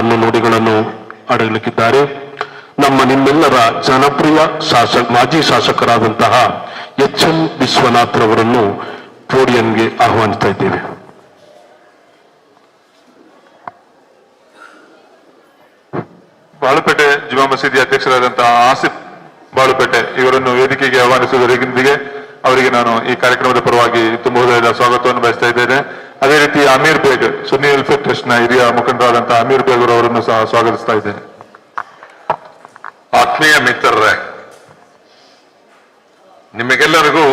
ಮಾತುಗಳನ್ನು ನುಡಿಗಳನ್ನು ಅಡಗಲಿಕ್ಕಿದ್ದಾರೆ. ನಮ್ಮ ನಿಮ್ಮೆಲ್ಲರ ಜನಪ್ರಿಯ ಶಾಸಕ, ಮಾಜಿ ಶಾಸಕರಾದಂತಹ ಎಚ್ ಎಂ ವಿಶ್ವನಾಥ್ ರವರನ್ನು ಪೋಡಿಯಂಗೆ ಆಹ್ವಾನಿಸ್ತಾ ಇದ್ದೇವೆ. ಬಾಳುಪೇಟೆ ಜುಮಾ ಮಸೀದಿ ಅಧ್ಯಕ್ಷರಾದಂತಹ ಆಸಿಫ್ ಬಾಳುಪೇಟೆ ಇವರನ್ನು ವೇದಿಕೆಗೆ ಆಹ್ವಾನಿಸುವುದರೊಂದಿಗೆ ಅವರಿಗೆ ನಾನು ಈ ಕಾರ್ಯಕ್ರಮದ ಪರವಾಗಿ ತುಂಬ ಸ್ವಾಗತವನ್ನು ಬಯಸ್ತಾ ಇದ್ದೇನೆ. ಅದೇ ರೀತಿ ಅಮೀರ್ ಬೇಗ್ ಸುನ್ನಿ ವೆಲ್ಫೇರ್ ಟ್ರಸ್ಟ್ನ ಹಿರಿಯ ಮುಖಂಡರಾದಂತಹ ಅಮೀರ್ ಬೇಗ್ ಅವರನ್ನು ಸಹ ಸ್ವಾಗತಿಸ್ತಾ ಇದ್ದೇನೆ. ಆತ್ಮೀಯ ಮಿತ್ರರೇ, ನಿಮಗೆಲ್ಲರಿಗೂ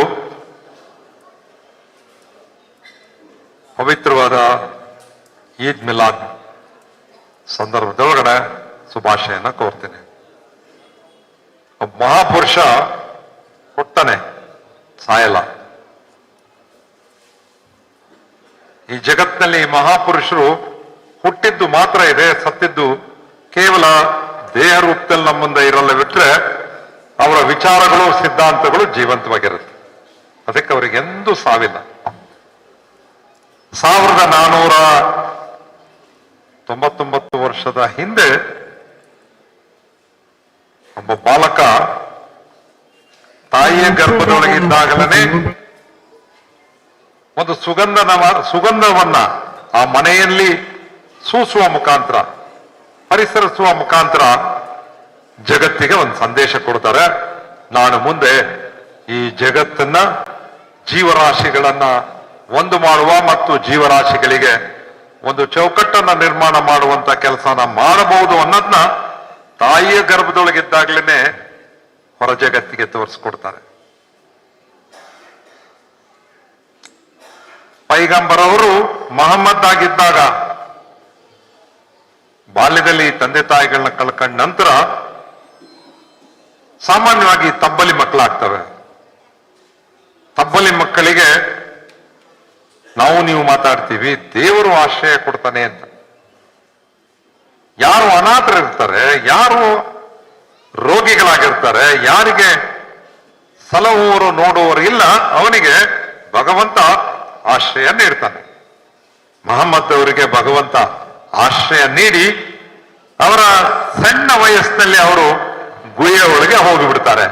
ಪವಿತ್ರವಾದ ಈದ್ ಮಿಲಾದ್ ಸಂದರ್ಭದೊಳಗಡೆ ಶುಭಾಶಯನ ಕೋರ್ತೇನೆ. ಮಹಾಪುರುಷ ಹುಟ್ಟನೆ ಸಾಯಲ್ಲ. ಈ ಜಗತ್ತಿನಲ್ಲಿ ಮಹಾಪುರುಷರು ಹುಟ್ಟಿದ್ದು ಮಾತ್ರ ಇದೆ, ಸತ್ತಿದ್ದು ಕೇವಲ ದೇಹ ರೂಪದಲ್ಲಿ ನಮ್ಮ ಮುಂದೆ ಇರಲ್ಲ ಬಿಟ್ರೆ ಅವರ ವಿಚಾರಗಳು, ಸಿದ್ಧಾಂತಗಳು ಜೀವಂತವಾಗಿರುತ್ತೆ. ಅದಕ್ಕೆ ಅವರಿಗೆ ಎಂದೂ ಸಾವಿಲ್ಲ. ಸಾವಿರದ ನಾನೂರ ತೊಂಬತ್ತೊಂಬತ್ತು ವರ್ಷದ ಹಿಂದೆ ಒಬ್ಬ ಬಾಲಕ ತಾಯಿಯ ಗರ್ಭದೊಳಗಿದ್ದಾಗಲೇ ಒಂದು ಸುಗಂಧನ ಸುಗಂಧವನ್ನ ಆ ಮನೆಯಲ್ಲಿ ಸೂಸುವ ಮುಖಾಂತರ, ಪರಿಸರಿಸುವ ಮುಖಾಂತರ ಜಗತ್ತಿಗೆ ಒಂದು ಸಂದೇಶ ಕೊಡ್ತಾರೆ. ನಾನು ಮುಂದೆ ಈ ಜಗತ್ತನ್ನ ಜೀವರಾಶಿಗಳನ್ನ ಒಂದು ಮಾಡುವ ಮತ್ತು ಜೀವರಾಶಿಗಳಿಗೆ ಒಂದು ಚೌಕಟ್ಟನ್ನ ನಿರ್ಮಾಣ ಮಾಡುವಂತ ಕೆಲಸನ ಮಾಡಬಹುದು ಅನ್ನೋದನ್ನ ತಾಯಿಯ ಗರ್ಭದೊಳಗಿದ್ದಾಗ್ಲೇನೆ ಹೊರ ಜಗತ್ತಿಗೆ ತೋರಿಸ್ಕೊಡ್ತಾರೆ. ಪೈಗಂಬರವರು ಮಹಮ್ಮದ್ ಆಗಿದ್ದಾಗ ಬಾಲ್ಯದಲ್ಲಿ ತಂದೆ ತಾಯಿಗಳನ್ನ ಕಳ್ಕೊಂಡ ನಂತರ ಸಾಮಾನ್ಯವಾಗಿ ತಬ್ಬಲಿ ಮಕ್ಕಳಾಗ್ತವೆ. ತಬ್ಬಲಿ ಮಕ್ಕಳಿಗೆ ನಾವು ನೀವು ಮಾತಾಡ್ತೀವಿ, ದೇವರು ಆಶ್ರಯ ಕೊಡ್ತಾನೆ ಅಂತ. ಯಾರು ಅನಾಥರಿರ್ತಾರೆ, ಯಾರು ರೋಗಿಗಳಾಗಿರ್ತಾರೆ, ಯಾರಿಗೆ ಸಲಹುವರು ನೋಡುವವರು ಇಲ್ಲ ಅವನಿಗೆ ಭಗವಂತ ಆಶ್ರಯ ನೀಡ್ತಾನೆ ಮಹಮ್ಮದ್ ಅವರಿಗೆ ಭಗವಂತ ಆಶ್ರಯ ನೀಡಿ ಅವರ ಸಣ್ಣ ವಯಸ್ಸಿನಲ್ಲಿ ಅವರು ಗುಹೆಯ ಒಳಗೆ ಹೋಗಿಬಿಡ್ತಾರೆ.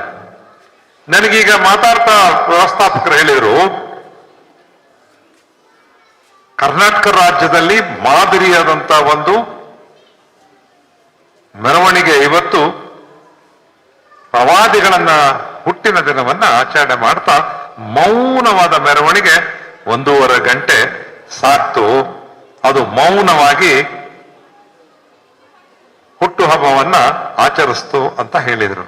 ನನಗೀಗ ಮಾತಾಡ್ತಾ ವ್ಯವಸ್ಥಾಪಕರು ಹೇಳಿದರು, ಕರ್ನಾಟಕ ರಾಜ್ಯದಲ್ಲಿ ಮಾದರಿಯಾದಂತ ಒಂದು ಮೆರವಣಿಗೆ ಇವತ್ತು ಪ್ರವಾದಿಗಳನ್ನ ಹುಟ್ಟಿನ ದಿನವನ್ನ ಆಚರಣೆ ಮಾಡ್ತಾ ಮೌನವಾದ ಮೆರವಣಿಗೆ ಒಂದೂವರೆ ಗಂಟೆ ಸಾಕ್ತು ಅದು ಮೌನವಾಗಿ ಹುಟ್ಟುಹಬ್ಬವನ್ನ ಆಚರಿಸ್ತು ಅಂತ ಹೇಳಿದರು.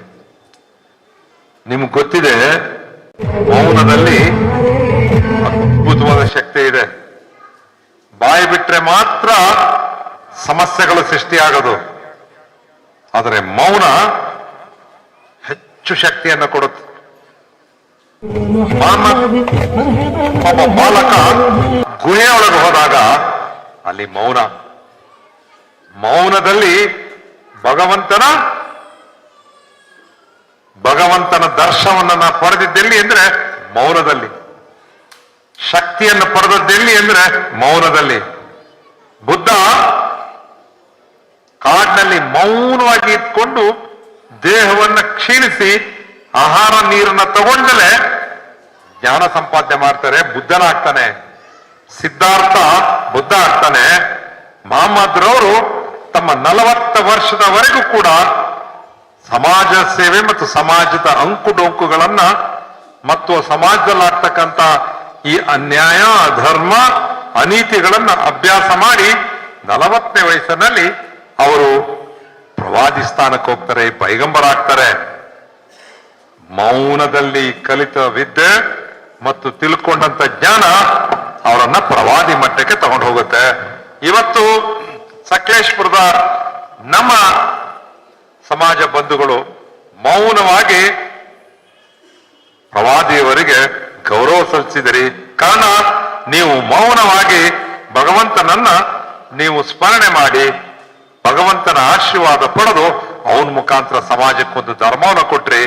ನಿಮ್ಗೆ ಗೊತ್ತಿದೆ, ಮೌನದಲ್ಲಿ ಅದ್ಭುತವಾದ ಶಕ್ತಿ ಇದೆ. ಬಾಯಿ ಬಿಟ್ರೆ ಮಾತ್ರ ಸಮಸ್ಯೆಗಳು ಸೃಷ್ಟಿಯಾಗದು. ಆದರೆ ಮೌನ ಹೆಚ್ಚು ಶಕ್ತಿಯನ್ನು ಕೊಡುತ್ತೆ. ಒಬ್ಬ ಬಾಲಕ ಗುಹೆಯೊಳಗೆ ಹೋದಾಗ ಅಲ್ಲಿ ಮೌನ. ಮೌನದಲ್ಲಿ ಭಗವಂತನ ಭಗವಂತನ ದರ್ಶನವನ್ನು ದರ್ಶನವನ್ನ ಪಡೆದಿದ್ದೆಲ್ಲಿ ಅಂದ್ರೆ ಮೌನದಲ್ಲಿ. ಶಕ್ತಿಯನ್ನು ಪಡೆದದ್ದೆಲ್ಲಿ ಅಂದ್ರೆ ಮೌನದಲ್ಲಿ. ಬುದ್ಧ ಕಾಡಿನಲ್ಲಿ ಮೌನವಾಗಿ ಇಟ್ಕೊಂಡು ದೇಹವನ್ನು ಕ್ಷೀಣಿಸಿ ಆಹಾರ ನೀರನ್ನ ತಗೊಂಡಲೆ ಜ್ಞಾನ ಸಂಪಾದನೆ ಮಾಡ್ತಾರೆ ಬುದ್ಧನಾಗ್ತಾನೆ ಸಿದ್ಧಾರ್ಥ ಬುದ್ಧ ಆಗ್ತಾನೆ. ಮಹಮ್ಮದ್ರವರು ತಮ್ಮ ನಲವತ್ತ ವರ್ಷದವರೆಗೂ ಕೂಡ ಸಮಾಜ ಸೇವೆ ಮತ್ತು ಸಮಾಜದ ಅಂಕು ಅಂಕುಡೊಂಕುಗಳನ್ನ ಮತ್ತು ಸಮಾಜದಲ್ಲಾಗ್ತಕ್ಕಂಥ ಈ ಅನ್ಯಾಯ, ಅಧರ್ಮ, ಅನೀತಿಗಳನ್ನ ಅಭ್ಯಾಸ ಮಾಡಿ ನಲವತ್ತನೇ ವಯಸ್ಸಿನಲ್ಲಿ ಅವರು ಪ್ರವಾದಿ ಸ್ಥಾನಕ್ಕೆ ಹೋಗ್ತಾರೆ ಪೈಗಂಬರಾಗ್ತಾರೆ ಮೌನದಲ್ಲಿ ಕಲಿತ ವಿದ್ಯೆ ಮತ್ತು ತಿಳ್ಕೊಂಡಂತ ಜ್ಞಾನ ಅವರನ್ನ ಪ್ರವಾದಿ ಮಟ್ಟಕ್ಕೆ ತಗೊಂಡು ಹೋಗುತ್ತೆ. ಇವತ್ತು ಸಕಲೇಶ್ಪುರದ ನಮ್ಮ ಸಮಾಜ ಬಂಧುಗಳು ಮೌನವಾಗಿ ಪ್ರವಾದಿಯವರಿಗೆ ಗೌರವ ಸಲ್ಲಿಸಿದಿರಿ. ಕಾರಣ, ನೀವು ಮೌನವಾಗಿ ಭಗವಂತನನ್ನ ನೀವು ಸ್ಮರಣೆ ಮಾಡಿ, ಭಗವಂತನ ಆಶೀರ್ವಾದ ಪಡೆದು ಅವನ ಮುಖಾಂತರ ಸಮಾಜಕ್ಕೊಂದು ಧರ್ಮವನ್ನು ಕೊಟ್ರಿ.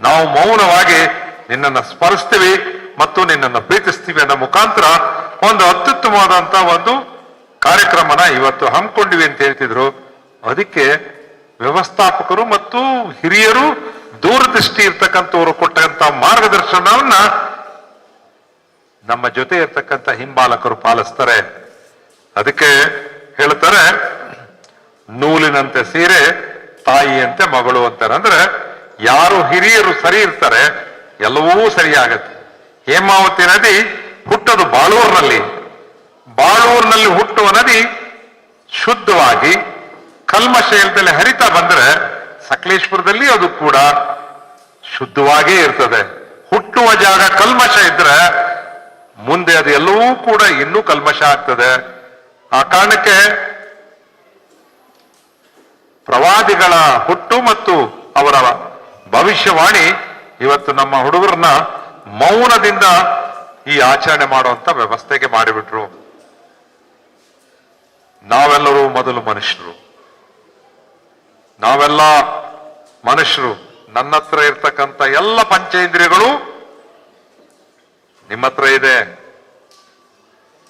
ನಾವು ಮೌನವಾಗಿ ನಿನ್ನನ್ನು ಸ್ಮರಿಸ್ತೀವಿ. ಮತ್ತು ನಿನ್ನನ್ನು ಪ್ರೀತಿಸ್ತೀವಿ ಅನ್ನೋ ಮುಖಾಂತರ ಒಂದು ಅತ್ಯುತ್ತಮವಾದಂತ ಒಂದು ಕಾರ್ಯಕ್ರಮನ ಇವತ್ತು ಹಮ್ಮಿಕೊಂಡಿವಿ ಅಂತ ಹೇಳ್ತಿದ್ರು. ಅದಕ್ಕೆ ವ್ಯವಸ್ಥಾಪಕರು ಮತ್ತು ಹಿರಿಯರು ದೂರದೃಷ್ಟಿ ಇರ್ತಕ್ಕಂಥವ್ರು ಕೊಟ್ಟಂತ ಮಾರ್ಗದರ್ಶನವನ್ನ ನಮ್ಮ ಜೊತೆ ಇರ್ತಕ್ಕಂಥ ಹಿಂಬಾಲಕರು ಪಾಲಿಸ್ತಾರೆ. ಅದಕ್ಕೆ ಹೇಳ್ತಾರೆ, ನೂಲಿನಂತೆ ಸೀರೆ, ತಾಯಿಯಂತೆ ಮಗಳು ಅಂತಾರೆ. ಅಂದ್ರೆ ಯಾರು ಹಿರಿಯರು ಸರಿ ಇರ್ತಾರೆ, ಎಲ್ಲವೂ ಸರಿಯಾಗತ್ತೆ. ಹೇಮಾವತಿ ನದಿ ಹುಟ್ಟದು ಬಾಳೂರಿನಲ್ಲಿ. ಬಾಳೂರಿನಲ್ಲಿ ಹುಟ್ಟುವ ನದಿ ಶುದ್ಧವಾಗಿ ಕಲ್ಮಶ ಇಲ್ದಲೆ ಹರಿತಾ ಬಂದ್ರೆ ಸಕಲೇಶ್ಪುರದಲ್ಲಿ ಅದು ಕೂಡ ಶುದ್ಧವಾಗೇ ಇರ್ತದೆ. ಹುಟ್ಟುವ ಜಾಗ ಕಲ್ಮಶ ಇದ್ರೆ ಮುಂದೆ ಅದು ಎಲ್ಲವೂ ಕೂಡ ಇನ್ನೂ ಕಲ್ಮಶ ಆಗ್ತದೆ. ಆ ಕಾರಣಕ್ಕೆ ಪ್ರವಾದಿಗಳ ಹುಟ್ಟು ಮತ್ತು ಅವರ ಭವಿಷ್ಯವಾಣಿ ಇವತ್ತು ನಮ್ಮ ಹುಡುಗರನ್ನ ಮೌನದಿಂದ ಈ ಆಚರಣೆ ಮಾಡುವಂತ ವ್ಯವಸ್ಥೆಗೆ ಮಾಡಿಬಿಟ್ರು. ನಾವೆಲ್ಲರೂ ಮೊದಲು ಮನುಷ್ಯರು. ನಾವೆಲ್ಲ ಮನುಷ್ಯರು. ನನ್ನ ಹತ್ರ ಇರ್ತಕ್ಕಂಥ ಎಲ್ಲ ಪಂಚೇಂದ್ರಿಯಗಳು ನಿಮ್ಮ ಹತ್ರ ಇದೆ.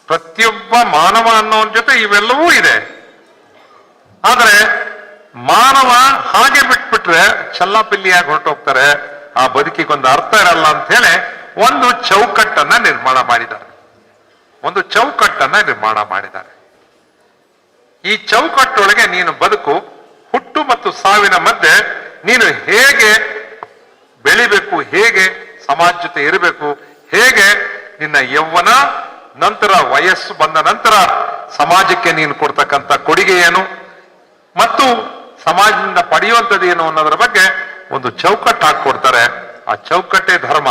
ಪ್ರತಿಯೊಬ್ಬ ಮಾನವ ಅನ್ನೋ ಜೊತೆ ಇವೆಲ್ಲವೂ ಇದೆ. ಆದ್ರೆ ಮಾನವ ಹಾಗೆ ಬಿಟ್ಬಿಟ್ರೆ ಚಲ್ಲಾಪಿಲ್ಲಿಯಾಗಿ ಹೊರಟೋಗ್ತಾರೆ. ಆ ಬದುಕಿಗೊಂದು ಅರ್ಥ ಇರಲ್ಲ ಅಂತ ಹೇಳಿ ಒಂದು ಚೌಕಟ್ಟನ್ನ ನಿರ್ಮಾಣ ಮಾಡಿದ್ದಾರೆ. ಒಂದು ಚೌಕಟ್ಟನ್ನ ನಿರ್ಮಾಣ ಮಾಡಿದ್ದಾರೆ. ಈ ಚೌಕಟ್ಟೊಳಗೆ ನೀನು ಬದುಕು, ಹುಟ್ಟು ಮತ್ತು ಸಾವಿನ ಮಧ್ಯೆ ನೀನು ಹೇಗೆ ಬೆಳಿಬೇಕು, ಹೇಗೆ ಸಮಾಜ ಜೊತೆ ಇರಬೇಕು, ಹೇಗೆ ನಿನ್ನ ಯೌವನ ನಂತರ ವಯಸ್ಸು ಬಂದ ನಂತರ ಸಮಾಜಕ್ಕೆ ನೀನು ಕೊಡ್ತಕ್ಕಂಥ ಕೊಡುಗೆ ಏನು, ಮತ್ತು ಸಮಾಜದಿಂದ ಪಡೆಯುವಂಥದ್ದು ಏನು ಅನ್ನೋದ್ರ ಬಗ್ಗೆ ಒಂದು ಚೌಕಟ್ಟು ಹಾಕೊಡ್ತಾರೆ ಆ ಚೌಕಟ್ಟೆ ಧರ್ಮ.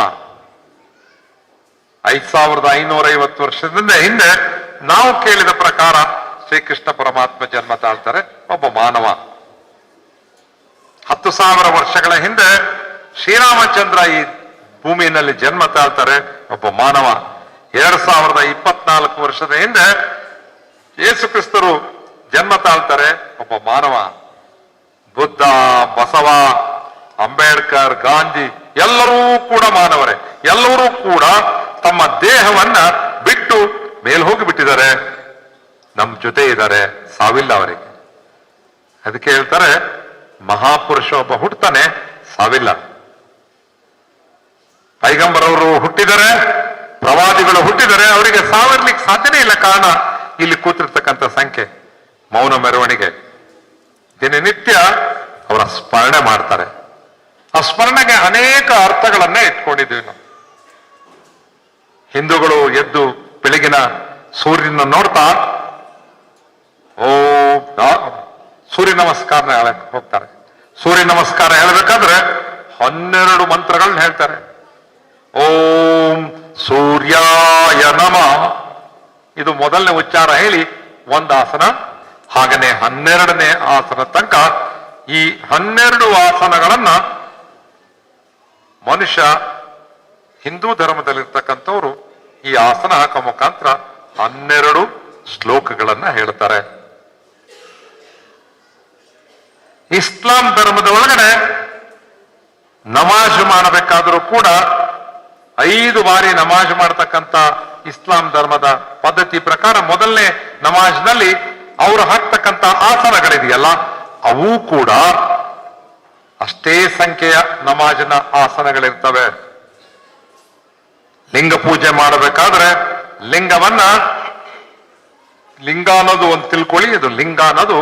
ಐದ್ ಸಾವಿರದ ಐನೂರ ಐವತ್ತು ವರ್ಷದಿಂದ ಹಿಂದೆ ನಾವು ಕೇಳಿದ ಪ್ರಕಾರ ಶ್ರೀಕೃಷ್ಣ ಪರಮಾತ್ಮ ಜನ್ಮ ತಾಳ್ತಾರೆ. ಒಬ್ಬ ಮಾನವ. ಹತ್ತು ಸಾವಿರ ವರ್ಷಗಳ ಹಿಂದೆ ಶ್ರೀರಾಮಚಂದ್ರ ಈ ಭೂಮಿಯಲ್ಲಿ ಜನ್ಮ ತಾಳ್ತಾರೆ. ಒಬ್ಬ ಮಾನವ. ಎರಡ್ ಸಾವಿರದ ಇಪ್ಪತ್ನಾಲ್ಕು ವರ್ಷದ ಹಿಂದೆ ಯೇಸು ಕ್ರಿಸ್ತರು ಜನ್ಮ ತಾಳ್ತಾರೆ. ಒಬ್ಬ ಮಾನವ. ಬುದ್ಧ, ಬಸವ ಅಂಬೇಡ್ಕರ್, ಗಾಂಧಿ ಎಲ್ಲರೂ ಕೂಡ ಮಾನವರೇ. ಎಲ್ಲರೂ ಕೂಡ ತಮ್ಮ ದೇಹವನ್ನ ಬಿಟ್ಟು ಮೇಲ್ ಹೋಗಿ ಬಿಟ್ಟಿದ್ದಾರೆ ನಮ್ ಜೊತೆ ಇದ್ದಾರೆ. ಸಾವಿಲ್ಲ ಅವರಿಗೆ. ಅದಕ್ಕೆ ಹೇಳ್ತಾರೆ, ಮಹಾಪುರುಷ ಒಬ್ಬ ಹುಟ್ಟತಾನೆ ಸಾವಿಲ್ಲ. ಪೈಗಂಬರವರು ಹುಟ್ಟಿದರೆ, ಪ್ರವಾದಿಗಳು ಹುಟ್ಟಿದರೆ ಅವರಿಗೆ ಸಾವಿರ್ಲಿಕ್ಕೆ ಸಾಧ್ಯನೇ ಇಲ್ಲ. ಕಾರಣ, ಇಲ್ಲಿ ಕೂತಿರ್ತಕ್ಕಂಥ ಸಂಖ್ಯೆ, ಮೌನ ಮೆರವಣಿಗೆ. ದಿನನಿತ್ಯ ಅವರ ಸ್ಮರಣೆ ಮಾಡ್ತಾರೆ. ಆ ಸ್ಮರಣೆಗೆ ಅನೇಕ ಅರ್ಥಗಳನ್ನೇ ಇಟ್ಕೊಂಡಿದ್ದೀವಿ ನಾವು ಹಿಂದೂಗಳು ಎದ್ದು ಬೆಳಗಿನ ಸೂರ್ಯನ ನೋಡ್ತಾ, ಓ ಸೂರ್ಯ ನಮಸ್ಕಾರ ಹೋಗ್ತಾರೆ. ಸೂರ್ಯ ನಮಸ್ಕಾರ ಹೇಳಬೇಕಾದ್ರೆ ಹನ್ನೆರಡು ಮಂತ್ರಗಳನ್ನ ಹೇಳ್ತಾರೆ. ಓಂ ಸೂರ್ಯಾಯ ನಮ. ಇದು ಮೊದಲನೇ ಉಚ್ಚಾರ ಹೇಳಿ ಒಂದು ಆಸನ, ಹಾಗನೆ ಹನ್ನೆರಡನೇ ಆಸನ ತನಕ ಈ ಹನ್ನೆರಡು ಆಸನಗಳನ್ನ ಮನುಷ್ಯ ಹಿಂದೂ ಧರ್ಮದಲ್ಲಿರ್ತಕ್ಕಂಥವ್ರು ಈ ಆಸನ ಹಾಕೋ ಮುಖಾಂತರ ಹನ್ನೆರಡು ಶ್ಲೋಕಗಳನ್ನ ಹೇಳ್ತಾರೆ. ಇಸ್ಲಾಂ ಧರ್ಮದ ಒಳಗಡೆ ನಮಾಜ್ ಮಾಡಬೇಕಾದರೂ ಕೂಡ ಐದು ಬಾರಿ ನಮಾಜ್ ಮಾಡತಕ್ಕಂತ ಇಸ್ಲಾಂ ಧರ್ಮದ ಪದ್ಧತಿ ಪ್ರಕಾರ ಮೊದಲನೇ ನಮಾಜ್ನಲ್ಲಿ ಅವರು ಹಾಕ್ತಕ್ಕಂತ ಆಸನಗಳಿದೆಯಲ್ಲ, ಅವು ಕೂಡ ಅಷ್ಟೇ ಸಂಖ್ಯೆಯ ನಮಾಜಿನ ಆಸನಗಳಿರ್ತವೆ. ಲಿಂಗ ಪೂಜೆ ಮಾಡಬೇಕಾದ್ರೆ ಲಿಂಗವನ್ನ ಲಿಂಗ ಅನ್ನೋದು ಒಂದು ತಿಳ್ಕೊಳ್ಳಿ, ಇದು ಲಿಂಗ ಅನ್ನೋದು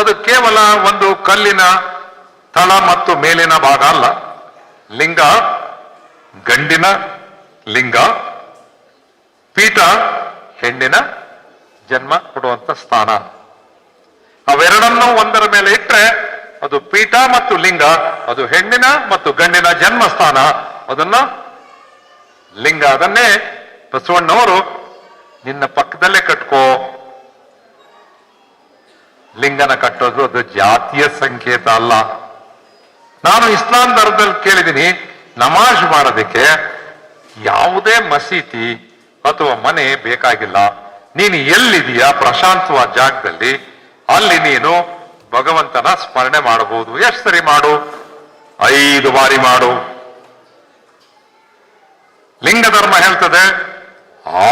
ಅದು ಕೇವಲ ಒಂದು ಕಲ್ಲಿನ ತಳ ಮತ್ತು ಮೇಲಿನ ಭಾಗ ಅಲ್ಲ. ಲಿಂಗ, ಗಂಡಿನ ಲಿಂಗ, ಪೀಠ, ಹೆಣ್ಣಿನ ಜನ್ಮ ಕೊಡುವಂತ ಸ್ಥಾನ. ಅವೆರಡನ್ನೂ ಒಂದರ ಮೇಲೆ ಇಟ್ಟರೆ ಅದು ಪೀಠ ಮತ್ತು ಲಿಂಗ, ಅದು ಹೆಣ್ಣಿನ ಮತ್ತು ಗಂಡಿನ ಜನ್ಮಸ್ಥಾನ. ಅದನ್ನ ಲಿಂಗ ಅದನ್ನೇ ಬಸವಣ್ಣವರು ನಿನ್ನ ಪಕ್ಕದಲ್ಲೇ ಕಟ್ಕೋ. ಲಿಂಗನ ಕಟ್ಟೋದು ಅದು ಜಾತಿಯ ಸಂಕೇತ ಅಲ್ಲ. ನಾನು ಇಸ್ಲಾಂ ಧರ್ಮದಲ್ಲಿ ಕೇಳಿದ್ದೀನಿ, ನಮಾಜ್ ಮಾಡೋದಕ್ಕೆ ಯಾವುದೇ ಮಸೀದಿ ಅಥವಾ ಮನೆ ಬೇಕಾಗಿಲ್ಲ. ನೀನು ಎಲ್ಲಿದೆಯಾ ಪ್ರಶಾಂತವಾದ ಜಾಗದಲ್ಲಿ, ಅಲ್ಲಿ ನೀನು ಭಗವಂತನ ಸ್ಮರಣೆ ಮಾಡಬಹುದು. ಎಷ್ಟು ಸರಿ ಮಾಡು? ಐದು ಬಾರಿ ಮಾಡು. ಲಿಂಗ ಧರ್ಮ ಹೇಳ್ತದೆ,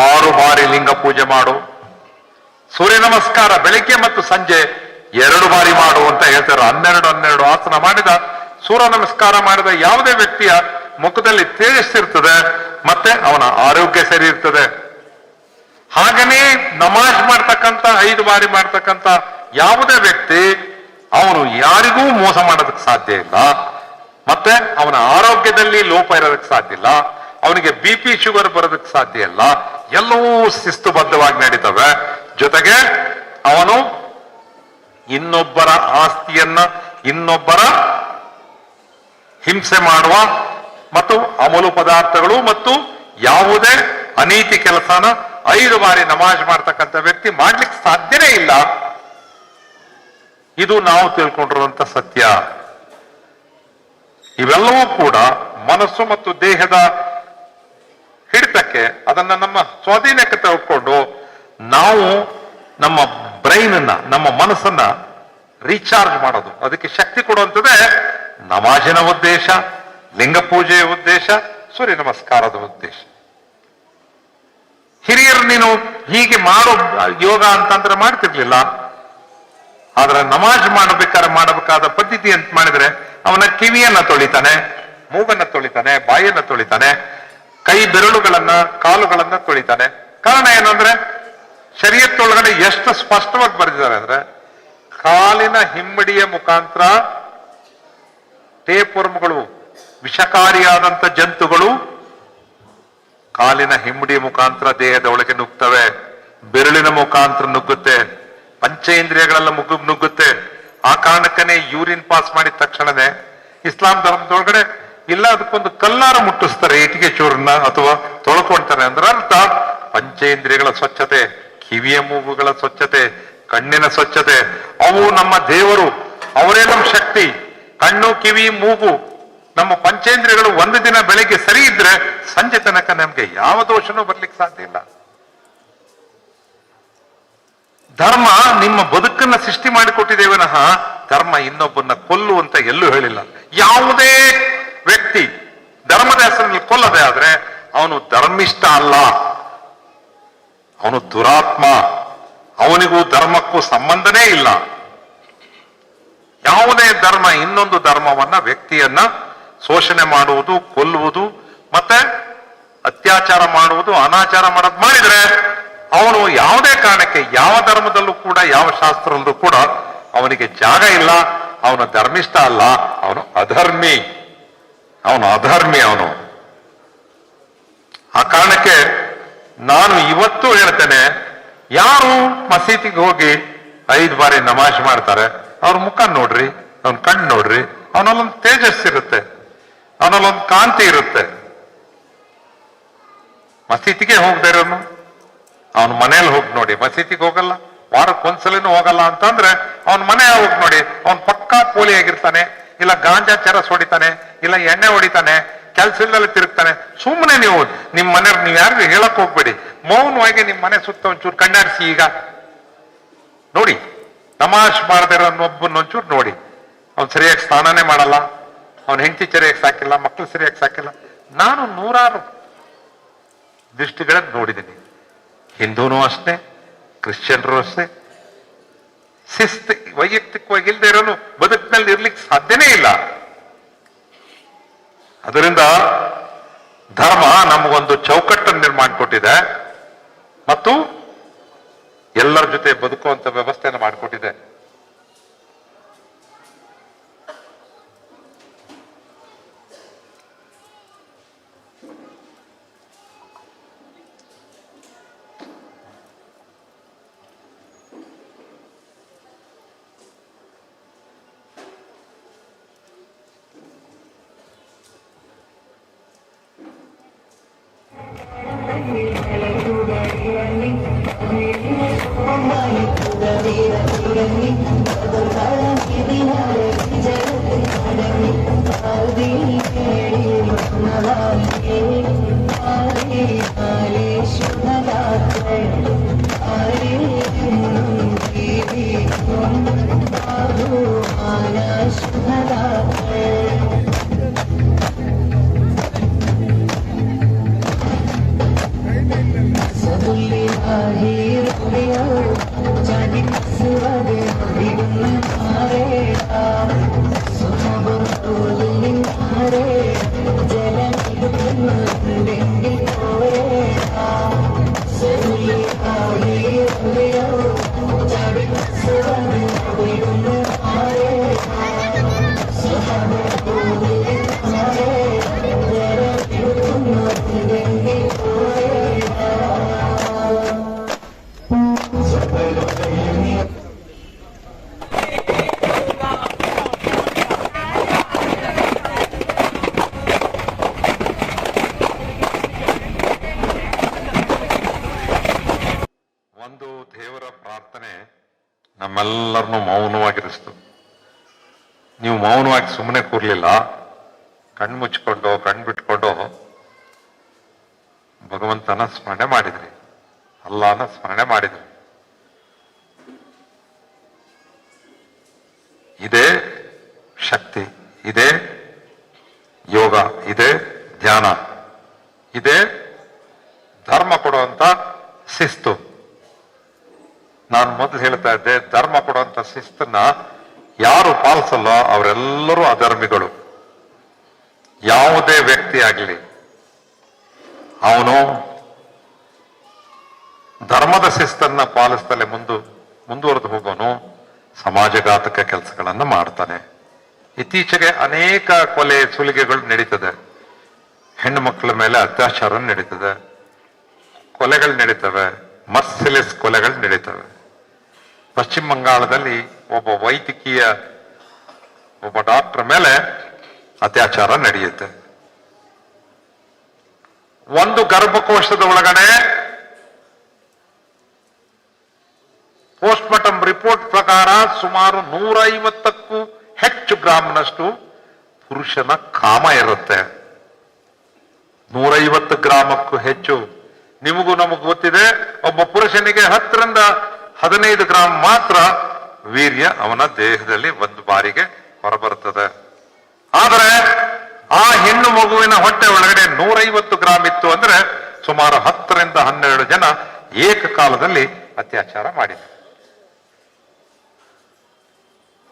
ಆರು ಬಾರಿ ಲಿಂಗ ಪೂಜೆ ಮಾಡು. ಸೂರ್ಯ ನಮಸ್ಕಾರ ಬೆಳಿಗ್ಗೆ ಮತ್ತು ಸಂಜೆ ಎರಡು ಬಾರಿ ಮಾಡು ಅಂತ ಹೇಳ್ತಾರೆ. ಹನ್ನೆರಡು ಹನ್ನೆರಡು ಆಸನ ಮಾಡಿದ, ಸೂರ್ಯ ನಮಸ್ಕಾರ ಮಾಡಿದ ಯಾವುದೇ ವ್ಯಕ್ತಿಯ ಮುಖದಲ್ಲಿ ತೇಜಸ್ಸಿರ್ತದೆ, ಮತ್ತೆ ಅವನ ಆರೋಗ್ಯ ಸರಿ ಇರ್ತದೆ. ಹಾಗನೇ ನಮಾಜ್ ಮಾಡ್ತಕ್ಕಂಥ, ಐದು ಬಾರಿ ಮಾಡ್ತಕ್ಕಂಥ ಯಾವುದೇ ವ್ಯಕ್ತಿ ಅವನು ಯಾರಿಗೂ ಮೋಸ ಮಾಡೋದಕ್ಕೆ ಸಾಧ್ಯ ಇಲ್ಲ, ಮತ್ತೆ ಅವನ ಆರೋಗ್ಯದಲ್ಲಿ ಲೋಪ ಇರೋದಕ್ಕೆ ಸಾಧ್ಯ ಇಲ್ಲ, ಅವನಿಗೆ ಬಿ ಪಿ ಶುಗರ್ ಬರೋದಕ್ಕೆ ಸಾಧ್ಯ ಇಲ್ಲ, ಎಲ್ಲವೂ ಶಿಸ್ತುಬದ್ಧವಾಗಿ ನಡೀತವೆ. ಜೊತೆಗೆ ಅವನು ಇನ್ನೊಬ್ಬರ ಆಸ್ತಿಯನ್ನ ಇನ್ನೊಬ್ಬರ ಹಿಂಸೆ ಮಾಡುವ ಮತ್ತು ಅಮಲು ಪದಾರ್ಥಗಳು ಮತ್ತು ಯಾವುದೇ ಅನೀತಿ ಕೆಲಸನ ಐದು ಬಾರಿ ನಮಾಜ್ ಮಾಡ್ತಕ್ಕಂಥ ವ್ಯಕ್ತಿ ಮಾಡ್ಲಿಕ್ಕೆ ಸಾಧ್ಯನೇ ಇಲ್ಲ. ಇದು ನಾವು ತಿಳ್ಕೊಂಡಿರುವಂತ ಸತ್ಯ. ಇವೆಲ್ಲವೂ ಕೂಡ ಮನಸ್ಸು ಮತ್ತು ದೇಹದ ಹಿಡಿತಕ್ಕೆ ಅದನ್ನ ನಮ್ಮ ಸ್ವಾಧೀನಕ್ಕೆ ತೆಗೆದುಕೊಂಡು ನಾವು ನಮ್ಮ ಬ್ರೈನ್ ಅನ್ನ ನಮ್ಮ ಮನಸ್ಸನ್ನ ರೀಚಾರ್ಜ್ ಮಾಡೋದು. ಅದಕ್ಕೆ ಶಕ್ತಿ ಕೊಡುವಂಥದ್ದೇ ನಮಾಜಿನ ಉದ್ದೇಶ, ಲಿಂಗ ಪೂಜೆಯ ಉದ್ದೇಶ, ಸೂರ್ಯ ನಮಸ್ಕಾರದ ಉದ್ದೇಶ. ಹಿರಿಯರು ನೀನು ಹೀಗೆ ಮಾಡೋ ಯೋಗ ಅಂತಂದ್ರೆ ಮಾಡ್ತಿರ್ಲಿಲ್ಲ. ಆದ್ರೆ ನಮಾಜ್ ಮಾಡಬೇಕಾದ್ರೆ ಮಾಡಬೇಕಾದ ಪದ್ಧತಿ ಅಂತ ಮಾಡಿದ್ರೆ ಅವನ ಕಿವಿಯನ್ನ ತೊಳಿತಾನೆ, ಮೂಗನ್ನ ತೊಳಿತಾನೆ ಬಾಯನ್ನ ತೊಳಿತಾನೆ, ಕೈ ಬೆರಳುಗಳನ್ನ, ಕಾಲುಗಳನ್ನ ತೊಳಿತಾನೆ. ಕಾರಣ ಏನಂದ್ರೆ ಶರೀರದೊಳಗಡೆ ಎಷ್ಟು ಸ್ಪಷ್ಟವಾಗಿ ಬರೆದಿದ್ದಾರೆ ಅಂದ್ರೆ, ಕಾಲಿನ ಹಿಮ್ಮಡಿಯ ಮುಖಾಂತರ ಟೇಪುರ್ಮ್ಗಳು, ವಿಷಕಾರಿಯಾದಂತ ಜಂತುಗಳು ಕಾಲಿನ ಹಿಮ್ಮಡಿಯ ಮುಖಾಂತರ ದೇಹದ ಒಳಗೆ ನುಗ್ತವೆ, ಬೆರಳಿನ ಮುಖಾಂತರ ನುಗ್ಗುತ್ತೆ. ಪಂಚೇಂದ್ರಿಯಗಳೆಲ್ಲ ಮುಗ್ಗು ನುಗ್ಗುತ್ತೆ. ಆ ಕಾರಣಕ್ಕನೇ ಯೂರಿನ್ ಪಾಸ್ ಮಾಡಿದ ತಕ್ಷಣನೇ ಇಸ್ಲಾಂ ಧರ್ಮದೊಳಗಡೆ ಇಲ್ಲ ಅದಕ್ಕೊಂದು ಕಲ್ಲಾರ ಮುಟ್ಟಿಸ್ತಾರೆ ಇಟ್ಟಿಗೆ ಚೂರನ್ನ ಅಥವಾ ತೊಳ್ಕೊಳ್ತಾರೆ ಅಂದ್ರೆ ಅರ್ಥ. ಪಂಚೇಂದ್ರಿಯಗಳ ಸ್ವಚ್ಛತೆ, ಕಿವಿಯ ಮೂಗುಗಳ ಸ್ವಚ್ಛತೆ, ಕಣ್ಣಿನ ಸ್ವಚ್ಛತೆ, ಅವು ನಮ್ಮ ದೇವರು, ಅವರೇ ನಮ್ಮ ಶಕ್ತಿ. ಕಣ್ಣು, ಕಿವಿ, ಮೂಗು, ನಮ್ಮ ಪಂಚೇಂದ್ರಿಯಗಳು ಒಂದು ದಿನ ಬೆಳಿಗ್ಗೆ ಸರಿ ಇದ್ರೆ ಸಂಜೆ ತನಕ ನಮ್ಗೆ ಯಾವ ದೋಷನೂ ಬರ್ಲಿಕ್ಕೆ ಸಾಧ್ಯ ಇಲ್ಲ. ಧರ್ಮ ನಿಮ್ಮ ಬದುಕನ್ನ ಸೃಷ್ಟಿ ಮಾಡಿಕೊಟ್ಟಿದೆ ವಿನಃ ಧರ್ಮ ಇನ್ನೊಬ್ಬನ್ನ ಕೊಲ್ಲು ಅಂತ ಎಲ್ಲೂ ಹೇಳಿಲ್ಲ. ಯಾವುದೇ ವ್ಯಕ್ತಿ ಧರ್ಮದ ಹೆಸರಿನಲ್ಲಿ ಕೊಲ್ಲದೆ ಆದ್ರೆ ಅವನು ಧರ್ಮಿಷ್ಠ ಅಲ್ಲ. ಅವನು ದುರಾತ್ಮ. ಅವನಿಗೂ ಧರ್ಮಕ್ಕೂ ಸಂಬಂಧನೇ ಇಲ್ಲ. ಯಾವುದೇ ಧರ್ಮ ಇನ್ನೊಂದು ಧರ್ಮವನ್ನ ವ್ಯಕ್ತಿಯನ್ನ ಶೋಷಣೆ ಮಾಡುವುದು, ಕೊಲ್ಲುವುದು ಮತ್ತೆ ಅತ್ಯಾಚಾರ ಮಾಡುವುದು, ಅನಾಚಾರ ಮಾಡೋದು ಮಾಡಿದ್ರೆ ಅವನು ಯಾವುದೇ ಕಾರಣಕ್ಕೆ ಯಾವ ಧರ್ಮದಲ್ಲೂ ಕೂಡ, ಯಾವ ಶಾಸ್ತ್ರದಲ್ಲೂ ಕೂಡ ಅವನಿಗೆ ಜಾಗ ಇಲ್ಲ. ಅವನು ಧರ್ಮಿಷ್ಠ ಅಲ್ಲ. ಅವನು ಅಧರ್ಮಿ. ಅವನು ಅಧರ್ಮಿ ಅವನು. ಆ ಕಾರಣಕ್ಕೆ ನಾನು ಇವತ್ತು ಹೇಳ್ತೇನೆ, ಯಾರು ಮಸೀದಿಗೆ ಹೋಗಿ ಐದು ಬಾರಿ ನಮಾಜ್ ಮಾಡ್ತಾರೆ, ಅವ್ರ ಮುಖ ನೋಡ್ರಿ, ಅವನ ಕಣ್ಣು ನೋಡ್ರಿ, ಅವನಲ್ಲೊಂದು ತೇಜಸ್ ಇರುತ್ತೆ, ಅವನಲ್ಲೊಂದು ಕಾಂತಿ ಇರುತ್ತೆ. ಮಸೀದಿಗೆ ಹೋಗದೆ ಇರೋನು? ಅವನ ಮನೇಲಿ ಹೋಗಿ ನೋಡಿ. ಮಸೀದಿಗೆ ಹೋಗಲ್ಲ ವಾರಕ್ಕೆ ಒಂದ್ಸಲಿನೂ ಹೋಗಲ್ಲ ಅಂತಂದ್ರೆ ಅವನ ಮನೆ ಹೋಗಿ ನೋಡಿ. ಅವನ್ ಪಕ್ಕಾ ಕೂಲಿ ಆಗಿರ್ತಾನೆ, ಇಲ್ಲ ಗಾಂಜಾ ಚರಸ್ ಹೊಡಿತಾನೆ ಇಲ್ಲ ಎಣ್ಣೆ ಹೊಡಿತಾನೆ, ಕೆಲ್ಸ ಇಲ್ದಲ್ಲಿ ತಿರುಗ್ತಾನೆ. ಸುಮ್ಮನೆ ನೀವು ನಿಮ್ ಮನೆಯವ್ರು ನೀವು ಯಾರಿಗೂ ಹೇಳಕ್ ಹೋಗ್ಬೇಡಿ. ಮೌನವಾಗಿ ನಿಮ್ ಮನೆ ಸುತ್ತ ಒಂಚೂರು ಕಣ್ಣಾಡಿಸಿ ಈಗ. ನೋಡಿ, ನಮಾಜ್ ಮಾಡದಿರೋ ಒಬ್ಬನ ಒಂಚೂರು ನೋಡಿ. ಅವ್ನು ಸರಿಯಾಗಿ ಸ್ನಾನನೇ ಮಾಡಲ್ಲ, ಅವ್ನ ಹೆಂಡತಿ ಸರಿಯಾಗಿ ಸಾಕಿಲ್ಲ ಮಕ್ಕಳು ಸರಿಯಾಗಿ ಸಾಕಿಲ್ಲ. ನಾನು ನೂರಾರು ದೃಷ್ಟಿಗಳನ್ನು ನೋಡಿದ್ದೀನಿ. ಹಿಂದೂನೂ ಅಷ್ಟೇ, ಕ್ರಿಶ್ಚಿಯನ್ರು ಅಷ್ಟೇ. ಶಿಸ್ತು, ವೈಯಕ್ತಿಕವಾಗಿ ಇಲ್ಲದೆ ಇರೋನು ಬದುಕಿನಲ್ಲಿ ಇರ್ಲಿಕ್ಕೆ ಸಾಧ್ಯನೇ ಇಲ್ಲ. ಅದರಿಂದ ಧರ್ಮ ನಮಗೊಂದು ಚೌಕಟ್ಟನ್ನು ನಿರ್ಮಾಣ ಕೊಟ್ಟಿದೆ ಮತ್ತು ಎಲ್ಲರ ಜೊತೆ ಬದುಕುವಂತ ವ್ಯವಸ್ಥೆಯನ್ನು ಮಾಡಿಕೊಟ್ಟಿದೆ. ಕಣ್ಣು ಮುಚ್ಕೊಂಡು ಕಣ್ಣು ಬಿಟ್ಕೊಂಡು ಭಗವಂತನ ಸ್ಮರಣೆ ಮಾಡಿದ್ರಿ. ಅಲ್ಲಾನ ಸ್ಮರಣೆ ಮಾಡಿದ್ರಿ. ಇದೇ ಶಕ್ತಿ, ಇದೇ ಯೋಗ, ಇದೇ ಧ್ಯಾನ, ಇದೇ ಧರ್ಮ ಕೊಡುವಂತ ಶಿಸ್ತು. ನಾನು ಮೊದಲು ಹೇಳ್ತಾ ಇದ್ದೆ, ಧರ್ಮ ಕೊಡುವಂತ ಶಿಸ್ತನ್ನ ಪಾಲಿಸಲ್ಲ ಅವರೆಲ್ಲರೂ ಅಧರ್ಮಿಗಳು. ಯಾವುದೇ ವ್ಯಕ್ತಿ ಆಗಲಿ, ಅವನು ಧರ್ಮದ ಶಿಸ್ತನ್ನ ಪಾಲಿಸ್ತಲೇ ಮುಂದು, ಮುಂದುವರೆದು ಹೋಗೋನು, ಸಮಾಜಘಾತಕ ಕೆಲಸಗಳನ್ನು ಮಾಡ್ತಾನೆ. ಇತ್ತೀಚೆಗೆ ಅನೇಕ ಕೊಲೆ ಸುಲಿಗೆಗಳು ನಡೀತದೆ. ಹೆಣ್ಣು ಮಕ್ಕಳ ಮೇಲೆ ಅತ್ಯಾಚಾರ ನಡೀತದೆ. ಕೊಲೆಗಳು ನಡೀತವೆ. ಮರ್ಸಿಲೆಸ್ ಕೊಲೆಗಳು ನಡೀತವೆ. ಪಶ್ಚಿಮ ಬಂಗಾಳದಲ್ಲಿ ಒಬ್ಬ ವೈದ್ಯಕೀಯ ಒಬ್ಬ ಡಾಕ್ಟರ್ ಮೇಲೆ ಅತ್ಯಾಚಾರ ನಡೆಯುತ್ತೆ. ಒಂದು ಗರ್ಭಕೋಶದ ಒಳಗಡೆ ಪೋಸ್ಟ್ ಮಾರ್ಟಮ್ ರಿಪೋರ್ಟ್ ಪ್ರಕಾರ ಸುಮಾರು ನೂರೈವತ್ತಕ್ಕೂ ಹೆಚ್ಚು ಗ್ರಾಮ್ನಷ್ಟು ಪುರುಷನ ಕಾಮ ಇರುತ್ತೆ. ನೂರೈವತ್ತು ಗ್ರಾಮಕ್ಕೂ ಹೆಚ್ಚು. ನಿಮಗೂ ನಮಗೂ ಗೊತ್ತಿದೆ, ಒಬ್ಬ ಪುರುಷನಿಗೆ ಹತ್ತರಿಂದ ಹದಿನೈದು ಗ್ರಾಮ್ ಮಾತ್ರ ವೀರ್ಯ ಅವನ ದೇಹದಲ್ಲಿ ಒಂದು ಬಾರಿಗೆ ಹೊರಬರುತ್ತದೆ ಆದರೆ ಆ ಹೆಣ್ಣು ಮಗುವಿನ ಹೊಟ್ಟೆ ಒಳಗಡೆ ನೂರೈವತ್ತು ಗ್ರಾಮ್ ಇತ್ತು ಅಂದ್ರೆ ಸುಮಾರು ಹತ್ತರಿಂದ ಹನ್ನೆರಡು ಜನ ಏಕಕಾಲದಲ್ಲಿ ಅತ್ಯಾಚಾರ ಮಾಡಿದ್ರು.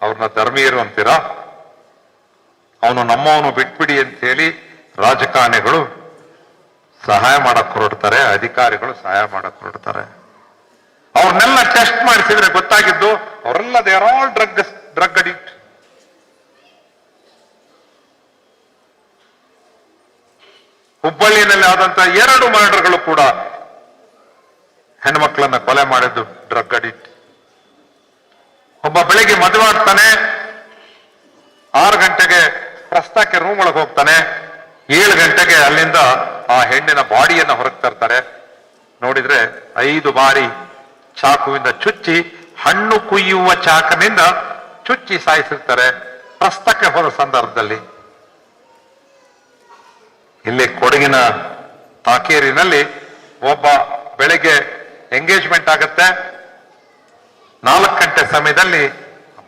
ಅವ್ರನ್ನ ಧರ್ಮೀಯರು ಅಂತೀರಾ? ಅವನು ನಮ್ಮವನು ಬಿಟ್ಬಿಡಿ ಅಂತ ಹೇಳಿ ರಾಜಕಾರಣಿಗಳು ಸಹಾಯ ಮಾಡಕ್ ಹೊರಡ್ತಾರೆ, ಅಧಿಕಾರಿಗಳು ಸಹಾಯ ಮಾಡಕ್ ಹೊರಡ್ತಾರೆ. ಅವ್ರನ್ನೆಲ್ಲ ಟೆಸ್ಟ್ ಮಾಡಿಸಿದ್ರೆ ಗೊತ್ತಾಗಿದ್ದು ಅವರೆಲ್ಲ they are all drug drug addict ಹುಬ್ಬಳ್ಳಿನಲ್ಲಿ ಆದಂತ ಎರಡು ಮರ್ಡರ್ಗಳು ಕೂಡ ಹೆಣ್ಮಕ್ಳನ್ನ ಕೊಲೆ ಮಾಡಿದ್ದು ಡ್ರಗ್ ಅಡಿಕ್ಟ್ ಒಬ್ಬ ಬೆಳಿಗ್ಗೆ ಮದುವೆ ಆಗ್ತಾನೆ, ಆರು ಗಂಟೆಗೆ ಪ್ರಸ್ತಕ್ಕೆ ರೂಮ್ ಒಳಗೆ ಹೋಗ್ತಾನೆ, ಏಳು ಗಂಟೆಗೆ ಅಲ್ಲಿಂದ ಆ ಹೆಣ್ಣಿನ ಬಾಡಿಯನ್ನ ಹೊರಗೆ ತರ್ತಾರೆ. ನೋಡಿದ್ರೆ ಐದು ಬಾರಿ ಚಾಕುವಿಂದ ಚುಚ್ಚಿ, ಹಣ್ಣು ಕುಯ್ಯುವ ಚಾಕನಿಂದ ಚುಚ್ಚಿ ಸಾಯಿಸಿರ್ತಾರೆ ಪ್ರಸ್ತಕ್ಕೆ ಹೋದ ಸಂದರ್ಭದಲ್ಲಿ. ಇಲ್ಲಿ ಕೊಡಗಿನ ತಾಕೇರಿನಲ್ಲಿ ಒಬ್ಬ ಬೆಳಿಗ್ಗೆ ಎಂಗೇಜ್ಮೆಂಟ್ ಆಗತ್ತೆ. ನಾಲ್ಕು ಗಂಟೆ ಸಮಯದಲ್ಲಿ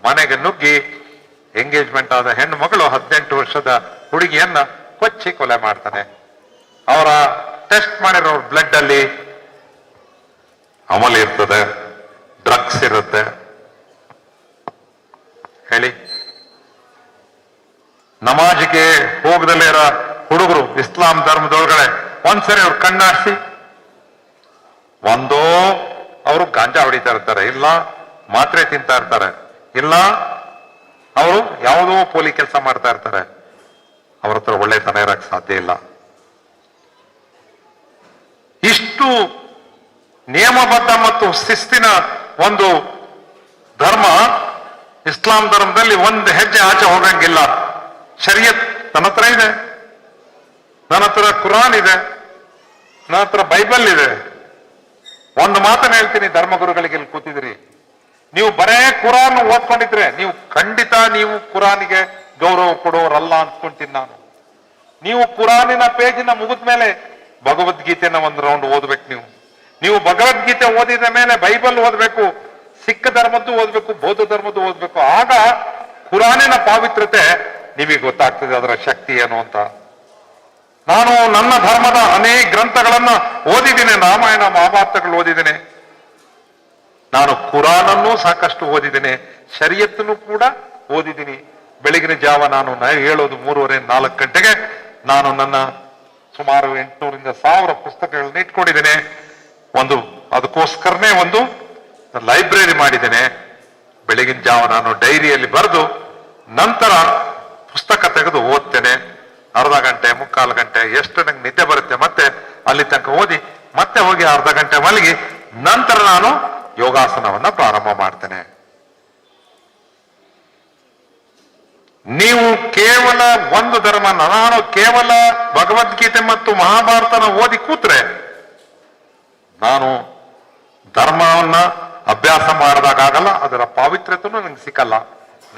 ಮನೆಗೆ ನುಗ್ಗಿ ಎಂಗೇಜ್ಮೆಂಟ್ ಆದ ಹೆಣ್ಣು ಮಗಳು ಹದಿನೆಂಟು ವರ್ಷದ ಹುಡುಗಿಯನ್ನ ಕೊಚ್ಚಿ ಕೊಲೆ ಮಾಡ್ತಾನೆ. ಅವರ ಟೆಸ್ಟ್ ಮಾಡಿರೋ ಬ್ಲಡ್ ಅಲ್ಲಿ ಅಮಲ್ ಇರ್ತದೆ ಡ್ರಗ್ಸ್ ಇರುತ್ತೆ. ಹೇಳಿ. ನಮಾಜಿಗೆ ಹೋಗದಲ್ಲೇ ಇರೋ ಹುಡುಗರು ಇಸ್ಲಾಂ ಧರ್ಮದೊಳಗಡೆ ಒಂದ್ಸರಿ ಅವ್ರು ಕಣ್ಣಾಡಿಸಿ ಒಂದೋ ಅವರು ಗಾಂಜಾ ಹೊಡಿತಾ ಇರ್ತಾರೆ, ಇಲ್ಲ ಮಾತ್ರೆ ತಿಂತಾ ಇರ್ತಾರೆ, ಇಲ್ಲ ಅವರು ಯಾವುದೋ ಪೋಲಿ ಕೆಲಸ ಮಾಡ್ತಾ ಇರ್ತಾರೆ. ಅವ್ರ ಹತ್ರ ಒಳ್ಳೆತನ ಇರಕ್ಕೆ ಸಾಧ್ಯ ಇಲ್ಲ. ಇಷ್ಟು ನಿಯಮಬದ್ಧ ಮತ್ತು ಶಿಸ್ತಿನ ಒಂದು ಧರ್ಮ, ಇಸ್ಲಾಂ ಧರ್ಮದಲ್ಲಿ ಒಂದು ಹೆಜ್ಜೆ ಆಚೆ ಹೋಗಂಗಿಲ್ಲ. ಶರಿಯತ್ ತನ್ನ ಹತ್ರ ಇದೆ. ನನ್ನ ಹತ್ರ ಕುರಾನ್ ಇದೆ, ನನ್ನ ಹತ್ರ ಬೈಬಲ್ ಇದೆ. ಒಂದು ಮಾತನ್ನ ಹೇಳ್ತೀನಿ, ಧರ್ಮಗುರುಗಳಿಗೆ ಇಲ್ಲಿ ಕೂತಿದ್ರಿ ನೀವು ಬರೇ ಕುರಾನ್ ಓದ್ಕೊಂಡಿದ್ರೆ, ನೀವು ಖಂಡಿತ ನೀವು ಕುರಾನಿಗೆ ಗೌರವ ಕೊಡೋರಲ್ಲ ಅನ್ಕೊಂತೀನಿ ನಾನು. ನೀವು ಕುರಾನಿನ ಪೇಜಿನ ಮುಗಿದ ಮೇಲೆ ಭಗವದ್ಗೀತೆನ ಒಂದು ರೌಂಡ್ ಓದ್ಬೇಕು ನೀವು. ನೀವು ಭಗವದ್ಗೀತೆ ಓದಿದ ಮೇಲೆ ಬೈಬಲ್ ಓದ್ಬೇಕು ಸಿಖ್ ಧರ್ಮದ್ದು ಓದ್ಬೇಕು, ಬೌದ್ಧ ಧರ್ಮದ್ದು ಓದ್ಬೇಕು. ಆಗ ಕುರಾನಿನ ಪಾವಿತ್ರತೆ ನಿಮಗೆ ಗೊತ್ತಾಗ್ತದೆ, ಅದರ ಶಕ್ತಿ ಏನು ಅಂತ. ನಾನು ನನ್ನ ಧರ್ಮದ ಅನೇಕ ಗ್ರಂಥಗಳನ್ನ ಓದಿದ್ದೇನೆ, ರಾಮಾಯಣ ಮಹಾಭಾರತಗಳು ಓದಿದ್ದೇನೆ. ನಾನು ಕುರಾನನ್ನು ಸಾಕಷ್ಟು ಓದಿದ್ದೇನೆ, ಶರಿಯತ್ತನ್ನು ಕೂಡ ಓದಿದ್ದೀನಿ. ಬೆಳಗಿನ ಜಾವ ನಾನು ಹೇಳೋದು ಮೂರುವರೆ ನಾಲ್ಕು ಗಂಟೆಗೆ ನಾನು ನನ್ನ ಸುಮಾರು ಎಂಟುನೂರಿಂದ ಸಾವಿರ ಪುಸ್ತಕಗಳನ್ನ ಇಟ್ಕೊಂಡಿದ್ದೇನೆ. ಒಂದು, ಅದಕ್ಕೋಸ್ಕರನೇ ಒಂದು ಲೈಬ್ರರಿ ಮಾಡಿದ್ದೇನೆ. ಬೆಳಗಿನ ಜಾವ ನಾನು ಡೈರಿಯಲ್ಲಿ ಬರೆದು ನಂತರ ಪುಸ್ತಕ ತೆಗೆದು ಓದ್ತೇನೆ. ಅರ್ಧ ಗಂಟೆ ಮುಕ್ಕಾಲು ಗಂಟೆ, ಎಷ್ಟು ನಂಗೆ ನಿದ್ದೆ ಬರುತ್ತೆ ಮತ್ತೆ ಅಲ್ಲಿ ತನಕ ಓದಿ ಮತ್ತೆ ಹೋಗಿ ಅರ್ಧ ಗಂಟೆ ಮಲಗಿ ನಂತರ ನಾನು ಯೋಗಾಸನವನ್ನ ಪ್ರಾರಂಭ ಮಾಡ್ತೇನೆ. ನೀವು ಕೇವಲ ಒಂದು ಧರ್ಮ ನಾನು ಕೇವಲ ಭಗವದ್ಗೀತೆ ಮತ್ತು ಮಹಾಭಾರತನ ಓದಿ ಕೂತ್ರೆ ನಾನು ಧರ್ಮವನ್ನ ಅಭ್ಯಾಸ ಮಾಡಿದಾಗಲ್ಲ ಅದರ ಪಾವಿತ್ರ್ಯತೆನೂ ನನಗೆ ಸಿಕ್ಕಲ್ಲ.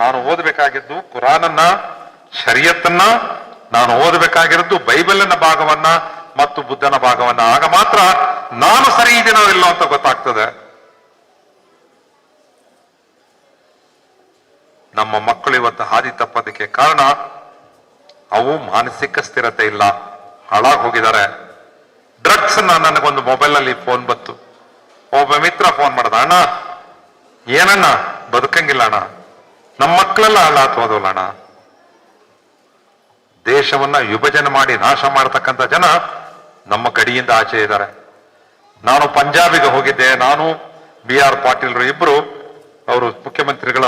ನಾನು ಓದಬೇಕಾಗಿದ್ದು ಕುರಾನನ್ನ, ಶರಿಯತ್ತನ್ನ ನಾನು ಓದಬೇಕಾಗಿರೋದು ಬೈಬಲ್ನ ಭಾಗವನ್ನ ಮತ್ತು ಬುದ್ಧನ ಭಾಗವನ್ನ. ಆಗ ಮಾತ್ರ ನಾನು ಸರಿ ಇದೀನೋ ಇಲ್ಲೋ ಅಂತ ಗೊತ್ತಾಗ್ತದೆ. ನಮ್ಮ ಮಕ್ಕಳು ಇವತ್ತು ಹಾದಿ ತಪ್ಪೋದಕ್ಕೆ ಕಾರಣ, ಅವು ಮಾನಸಿಕ ಸ್ಥಿರತೆ ಇಲ್ಲ. ಹಾಳಾಗಿ ಹೋಗಿದ್ದಾರೆ. ಡ್ರಗ್ಸ್ ನನಗೊಂದು ಮೊಬೈಲ್ ಅಲ್ಲಿ ಫೋನ್ ಬಂತು. ಒಬ್ಬ ಮಿತ್ರ ಫೋನ್ ಮಾಡ್ದ, ಅಣ್ಣ, ಏನಣ್ಣ? ಬದುಕಂಗಿಲ್ಲ ಅಣ್ಣ. ನಮ್ಮ ಮಕ್ಕಳೆಲ್ಲ ಹಾಳಾತ್ ಹೋದವಲ್ಲ ಅಣ್ಣ ದೇಶವನ್ನ ವಿಭಜನೆ ಮಾಡಿ ನಾಶ ಮಾಡತಕ್ಕಂಥ ಜನ ನಮ್ಮ ಗಡಿಯಿಂದ ಆಚೆ ಇದ್ದಾರೆ. ನಾನು ಪಂಜಾಬಿಗೆ ಹೋಗಿದ್ದೆ. ನಾನು ಬಿ ಆರ್ ಪಾಟೀಲ್ರು ಇಬ್ಬರು ಅವರು ಮುಖ್ಯಮಂತ್ರಿಗಳ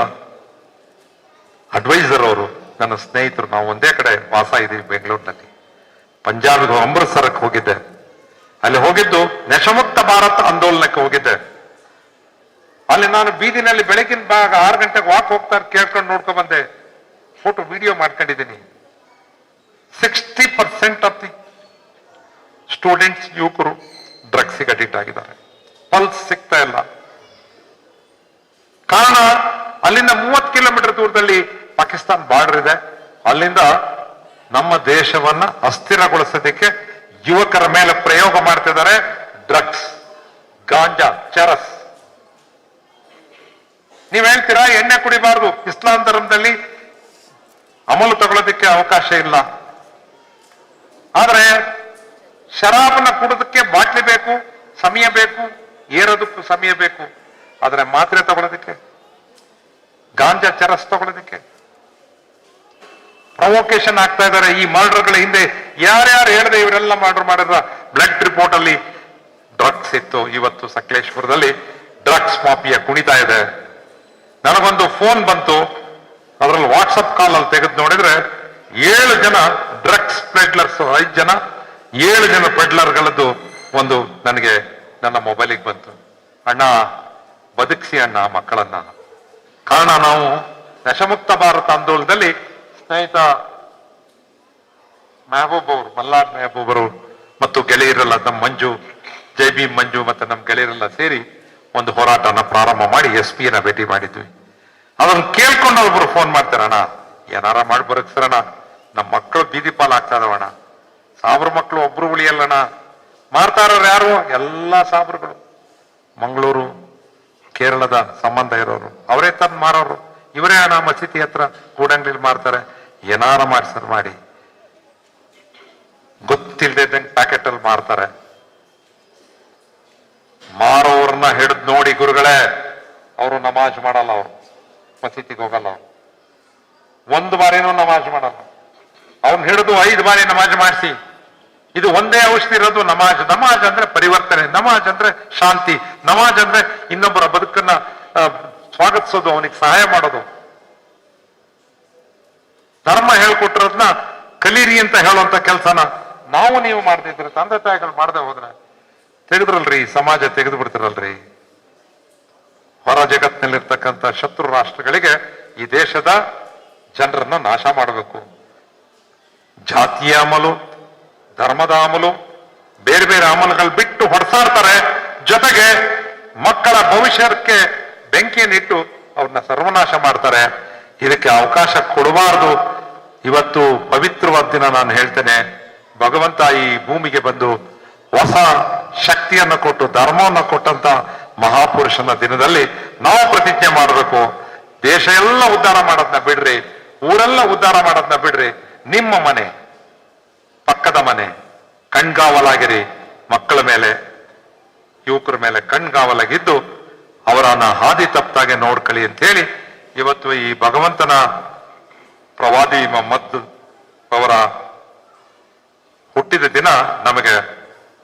ಅಡ್ವೈಸರ್ ಅವರು. ನನ್ನ ಸ್ನೇಹಿತರು, ನಾವು ಒಂದೇ ಕಡೆ ವಾಸ ಇದ್ದೀವಿ ಬೆಂಗಳೂರಿನಲ್ಲಿ. ಪಂಜಾಬಿಗೆ ಅಮೃತ್ಸರಕ್ಕೆ ಹೋಗಿದ್ದೆ. ಅಲ್ಲಿ ಹೋಗಿದ್ದು ನೆಶಮುಕ್ತ ಭಾರತ್ ಆಂದೋಲನಕ್ಕೆ ಹೋಗಿದ್ದೆ. ಅಲ್ಲಿ ನಾನು ಬೀದಿನಲ್ಲಿ ಬೆಳಗಿನ ಭಾಗ ಆರು ಗಂಟೆಗೆ ವಾಕ್ ಹೋಗ್ತಾರೆ ಕೇಳ್ಕೊಂಡು ನೋಡ್ಕೊಂಡ್ ಬಂದೆ. ಫೋಟೋ, ವಿಡಿಯೋ ಮಾಡ್ಕೊಂಡಿದ್ದೀನಿ. Sixty percent of the students ಯುವಕರು ಡ್ರಗ್ಸಿಗೆ ಅಡಿಕ್ಟ್ ಆಗಿದ್ದಾರೆ. ಪಲ್ಸ್ ಸಿಗ್ತಾ ಇಲ್ಲ. ಕಾರಣ, ಅಲ್ಲಿಂದ ಮೂವತ್ತು ಕಿಲೋಮೀಟರ್ ದೂರದಲ್ಲಿ ಪಾಕಿಸ್ತಾನ್ ಬಾರ್ಡರ್ ಇದೆ. ಅಲ್ಲಿಂದ ನಮ್ಮ ದೇಶವನ್ನ ಅಸ್ಥಿರಗೊಳಿಸೋದಕ್ಕೆ ಯುವಕರ ಮೇಲೆ ಪ್ರಯೋಗ ಮಾಡ್ತಿದ್ದಾರೆ. ಡ್ರಗ್ಸ್ ಗಾಂಜಾ ಚರಸ್ ನೀವ್ ಹೇಳ್ತೀರಾ, ಎಣ್ಣೆ ಕುಡಿಬಾರ್ದು. ಇಸ್ಲಾಂ ಧರ್ಮದಲ್ಲಿ ಅಮಲು ತಗೊಳ್ಳೋದಕ್ಕೆ ಅವಕಾಶ ಇಲ್ಲ. ಆದ್ರೆ ಶರಾಬನ್ನ ಕುಡೋದಕ್ಕೆ ಬಾಟ್ಲಿ ಬೇಕು, ಸಮಯ ಬೇಕು, ಏರೋದಕ್ಕೂ ಸಮಯ ಬೇಕು, ಆದರೆ ಮಾತ್ರೆ ತಗೊಳ್ಳೋದಕ್ಕೆ, ಗಾಂಜಾ ಚರಸ್ ತಗೊಳ್ಳೋದಕ್ಕೆ. ಪ್ರವೋಕೇಶನ್ ಆಗ್ತಾ ಇದ್ದಾರೆ. ಈ ಮರ್ಡರ್ಗಳ ಹಿಂದೆ ಯಾರ್ಯಾರು ಹೇಳಿದೆ ಇವರೆಲ್ಲ ಮರ್ಡರ್ ಮಾಡಿದ್ರ? ಬ್ಲಡ್ ರಿಪೋರ್ಟ್ ಅಲ್ಲಿ ಡ್ರಗ್ಸ್ ಇತ್ತು. ಇವತ್ತು ಸಕಲೇಶ್ಪುರದಲ್ಲಿ ಡ್ರಗ್ಸ್ ಮಾಫಿಯ ಕುಣಿತಾ ಇದೆ. ನನಗೊಂದು ಫೋನ್ ಬಂತು. ಅದರಲ್ಲಿ ವಾಟ್ಸಪ್ ಕಾಲ್ ಅಲ್ಲಿ ತೆಗೆದು ನೋಡಿದ್ರೆ ಏಳು ಜನ ಡ್ರಗ್ಸ್ ಪೆಡ್ಲರ್ಸ್ ಐದು ಜನ, ಏಳು ಜನ ಪೆಡ್ಲರ್ಗಳದ್ದು ಒಂದು ನನಗೆ ನನ್ನ ಮೊಬೈಲಿಗೆ ಬಂತು. ಅಣ್ಣ, ಬದುಕಿಸಿ ಅಣ್ಣ, ಮಕ್ಕಳನ್ನ. ಕಾರಣ ನಾವು ನಶಮುಕ್ತ ಭಾರತ ಆಂದೋಲನದಲ್ಲಿ ಸ್ನೇಹಿತ ಮೆಹಬೂಬ್ ಅವರು, ಮಲ್ಲಾರ್ ಮೆಹಬೂಬ್ ಅವರು ಮತ್ತು ಗೆಳೆಯರೆಲ್ಲ ನಮ್ಮ ಮಂಜು ಜೈ ಬಿ ಮಂಜು ಮತ್ತು ನಮ್ಮ ಗೆಳೆಯರೆಲ್ಲ ಸೇರಿ ಒಂದು ಹೋರಾಟನ ಪ್ರಾರಂಭ ಮಾಡಿ ಎಸ್ ಪಿಯನ್ನ ಭೇಟಿ ಮಾಡಿದ್ವಿ. ಅದನ್ನು ಕೇಳ್ಕೊಂಡು ಒಬ್ಬರು ಫೋನ್ ಮಾಡ್ತಾರಣ್ಣ ಏನಾರ ಮಾಡಿ ಬರಕ್ಸರಣ ನಮ್ಮ ಮಕ್ಕಳು ಬೀದಿ ಪಾಲ್ ಆಗ್ತಾ ಇದಾವಣ್ಣ ಸಾವಿರ ಮಕ್ಕಳು ಒಬ್ರು ಉಳಿಯಲ್ಲಣ ಮಾಡ್ತಾ ಇರೋರು ಯಾರು? ಎಲ್ಲಾ ಸಾಬ್ರುಗಳು. ಮಂಗಳೂರು, ಕೇರಳದ ಸಂಬಂಧ ಇರೋರು. ಅವರೇ ತಂದು ಮಾರೋರು. ಇವರೇ ಅಣ್ಣ ಮಸೀದಿ ಹತ್ರ ಕೂಡಂಗಡಿಲಿ ಮಾರ್ತಾರೆ. ಏನಾರ ಮಾಡಿಸರ್ ಮಾಡಿ. ಗೊತ್ತಿಲ್ಲದೆ ಪ್ಯಾಕೆಟ್ ಅಲ್ಲಿ ಮಾರ್ತಾರೆ. ಮಾರೋರ್ನ ಹಿಡಿದ್ ನೋಡಿ ಗುರುಗಳೇ, ಅವರು ನಮಾಜ್ ಮಾಡಲ್ಲ ಅವರು. ಮಸೀದಿಗೆ ಹೋಗಲ್ಲ ಅವ್ರು. ಒಂದು ಬಾರಿನೂ ನಮಾಜ್ ಮಾಡಲ್ಲ. ಅವ್ನ್ ಹಿಡಿದು ಐದು ಬಾರಿ ನಮಾಜ್ ಮಾಡಿಸಿ. ಇದು ಒಂದೇ ಔಷಧಿ ಇರೋದು ನಮಾಜ್. ನಮಾಜ್ ಅಂದ್ರೆ ಪರಿವರ್ತನೆ. ನಮಾಜ್ ಅಂದ್ರೆ ಶಾಂತಿ. ನಮಾಜ್ ಅಂದ್ರೆ ಇನ್ನೊಬ್ಬರ ಬದುಕನ್ನ ಸ್ವಾಗತಿಸೋದು, ಅವನಿಗೆ ಸಹಾಯ ಮಾಡೋದು. ಧರ್ಮ ಹೇಳ್ಕೊಟ್ಟಿರೋದನ್ನ ಕಲೀರಿ ಅಂತ ಹೇಳುವಂತ ಕೆಲಸನ ನಾವು ನೀವು ಮಾಡ್ತಿದ್ರೆ ತಂದೆ ತಾಯಿಗಳು ಮಾಡದೆ ಹೋದ್ರೆ ತೆಗೆದ್ರಲ್ರಿ, ಸಮಾಜ ತೆಗೆದು ಬಿಡ್ತಿರಲ್ರಿ. ಹೊರ ಜಗತ್ತಿನಲ್ಲಿರ್ತಕ್ಕಂಥ ಶತ್ರು ರಾಷ್ಟ್ರಗಳಿಗೆ ಈ ದೇಶದ ಜನರನ್ನ ನಾಶ ಮಾಡಬೇಕು. ಜಾತಿಯ ಅಮಲು, ಧರ್ಮದ ಅಮಲು, ಬೇರೆ ಬೇರೆ ಅಮಲುಗಳು ಬಿಟ್ಟು ಹೊಡೆಸಾಡ್ತಾರೆ. ಜೊತೆಗೆ ಮಕ್ಕಳ ಭವಿಷ್ಯಕ್ಕೆ ಬೆಂಕಿಯನ್ನಿಟ್ಟು ಅವ್ರನ್ನ ಸರ್ವನಾಶ ಮಾಡ್ತಾರೆ. ಇದಕ್ಕೆ ಅವಕಾಶ ಕೊಡಬಾರದು. ಇವತ್ತು ಪವಿತ್ರವಾದ ದಿನ ನಾನು ಹೇಳ್ತೇನೆ. ಭಗವಂತ ಈ ಭೂಮಿಗೆ ಬಂದು ಹೊಸ ಶಕ್ತಿಯನ್ನು ಕೊಟ್ಟು, ಧರ್ಮವನ್ನು ಕೊಟ್ಟಂತ ಮಹಾಪುರುಷನ ದಿನದಲ್ಲಿ ನಾವು ಪ್ರತಿಜ್ಞೆ ಮಾಡಬೇಕು. ದೇಶ ಎಲ್ಲ ಉದ್ಧಾರ ಮಾಡೋದನ್ನ ಬಿಡ್ರಿ. ಊರೆಲ್ಲ ಉದ್ಧಾರ ಮಾಡೋದನ್ನ ಬಿಡ್ರಿ. ನಿಮ್ಮ ಮನೆ, ಪಕ್ಕದ ಮನೆ, ಕಣ್ಗಾವಲಾಗಿರಿ. ಮಕ್ಕಳ ಮೇಲೆ, ಯುವಕರ ಮೇಲೆ ಕಣ್ಗಾವಲಾಗಿದ್ದು, ಅವರನ್ನ ಹಾದಿ ತಪ್ಪಾಗೆ ನೋಡ್ಕಳಿ ಅಂತ ಹೇಳಿ ಇವತ್ತು ಈ ಭಗವಂತನ ಪ್ರವಾದಿ ಮೊಹಮ್ಮದ್ ಅವರ ಹುಟ್ಟಿದ ದಿನ ನಮಗೆ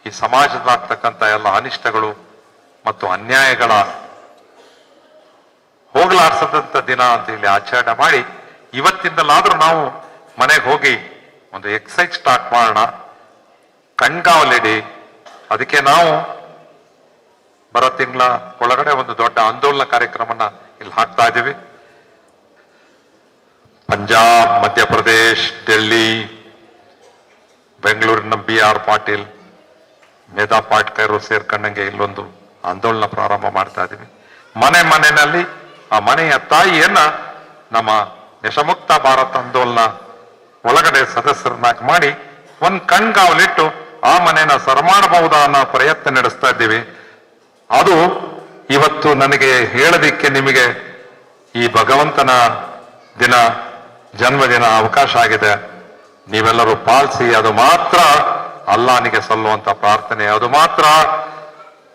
ಈ ಸಮಾಜದಾಗ್ತಕ್ಕಂಥ ಎಲ್ಲ ಅನಿಷ್ಟಗಳು ಮತ್ತು ಅನ್ಯಾಯಗಳ ಹೋಗಲಾಡ್ಸದಂತ ದಿನ ಅಂತ ಹೇಳಿ ಆಚರಣೆ ಮಾಡಿ ಇವತ್ತಿಂದಲಾದ್ರೂ ನಾವು ಮನೆಗೆ ಹೋಗಿ ಒಂದು ಎಕ್ಸೈಸ್ ಸ್ಟಾರ್ಟ್ ಮಾಡೋಣ. ಕಣ್ಗಾವಲಿಡಿ. ಅದಕ್ಕೆ ನಾವು ಬರೋ ತಿಂಗಳ ಒಳಗಡೆ ಒಂದು ದೊಡ್ಡ ಆಂದೋಲನ ಕಾರ್ಯಕ್ರಮನ ಇಲ್ಲಿ ಹಾಕ್ತಾ ಇದ್ದೀವಿ. ಪಂಜಾಬ್, ಮಧ್ಯಪ್ರದೇಶ್, ಡೆಲ್ಲಿ, ಬೆಂಗಳೂರಿನ ಬಿ ಆರ್ ಪಾಟೀಲ್, ಮೇಧಾ ಪಾಟ್ಕರ್ ಸೇರ್ಕೊಂಡಂಗೆ ಇಲ್ಲೊಂದು ಆಂದೋಲನ ಪ್ರಾರಂಭ ಮಾಡ್ತಾ ಇದ್ದೀವಿ. ಮನೆ ಮನೆಯಲ್ಲಿ ಆ ಮನೆಯ ತಾಯಿಯನ್ನ ನಮ್ಮ ಯಶಮುಕ್ತ ಭಾರತ ಆಂದೋಲನ ಒಳಗಡೆ ಸದಸ್ಯರನ್ನಾಗಿ ಮಾಡಿ ಒಂದ್ ಕಣ್ಗಾವಲಿಟ್ಟು ಆ ಮನೆಯನ್ನ ಸರ್ ಮಾಡಬಹುದಾ ಅನ್ನೋ ಪ್ರಯತ್ನ ನಡೆಸ್ತಾ ಇದ್ದೀವಿ. ಅದು ಇವತ್ತು ನನಗೆ ಹೇಳದಿಕ್ಕೆ ನಿಮಗೆ ಈ ಭಗವಂತನ ದಿನ, ಜನ್ಮದಿನ ಅವಕಾಶ ಆಗಿದೆ. ನೀವೆಲ್ಲರೂ ಪಾಲಿಸಿ, ಅದು ಮಾತ್ರ ಅಲ್ಲಾನಿಗೆ ಸಲ್ಲುವಂತ ಪ್ರಾರ್ಥನೆ. ಅದು ಮಾತ್ರ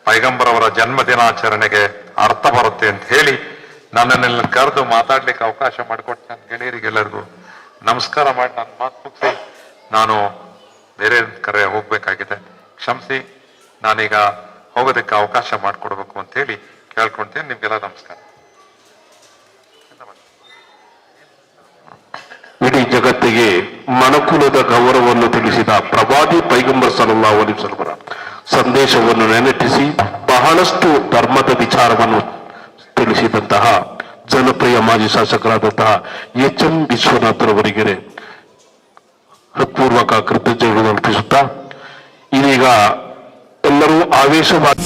ಪೈಗಂಬರವರ ಜನ್ಮ ದಿನಾಚರಣೆಗೆ ಅರ್ಥ ಬರುತ್ತೆ ಅಂತ ಹೇಳಿ ನನ್ನನ್ನೆಲ್ಲ ಕರೆದು ಮಾತಾಡ್ಲಿಕ್ಕೆ ಅವಕಾಶ ಮಾಡಿಕೊಟ್ಟು ನನ್ನ ಗೆಳೆಯರಿಗೆಲ್ಲರಿಗೂ ನಮಸ್ಕಾರ ಮಾಡಿ ನನ್ನ ಮಾತು ಮುಗಿಸಿ. ನಾನು ಬೇರೆ ಕರೆ ಹೋಗಬೇಕಾಗಿದೆ. ಕ್ಷಮಿಸಿ, ನಾನೀಗ ಹೋಗೋದಕ್ಕೆ ಅವಕಾಶ ಮಾಡಿಕೊಡ್ಬೇಕು ಅಂತ ಹೇಳಿ ಕೇಳ್ಕೊಳ್ತೇನೆ. ನಿಮ್ಗೆಲ್ಲ ನಮಸ್ಕಾರ. ಇಡೀ ಜಗತ್ತಿಗೆ ಮನುಕುಲದ ಗೌರವವನ್ನು ತಿಳಿಸಿದ ಪ್ರವಾದಿ ಪೈಗಂಬರ್ ಸಲಲ್ಲಾ ಅಲಿಸ್ವಲ್ಮರ ಸಂದೇಶವನ್ನು ನೆನಪಿಸಿ, ಬಹಳಷ್ಟು ಧರ್ಮದ ವಿಚಾರವನ್ನು ತಿಳಿಸಿದಂತಹ ಜನಪ್ರಿಯ ಮಾಜಿ ಶಾಸಕರಾದಂತಹ ಎಚ್ ಎಂ ವಿಶ್ವನಾಥರವರಿಗೆ ಹೃತ್ಪೂರ್ವಕ ಕೃತಜ್ಞತೆಗಳನ್ನು ಅರ್ಪಿಸುತ್ತಾ ಇದೀಗ ಎಲ್ಲರೂ ಆವೇಶವಾಗಿ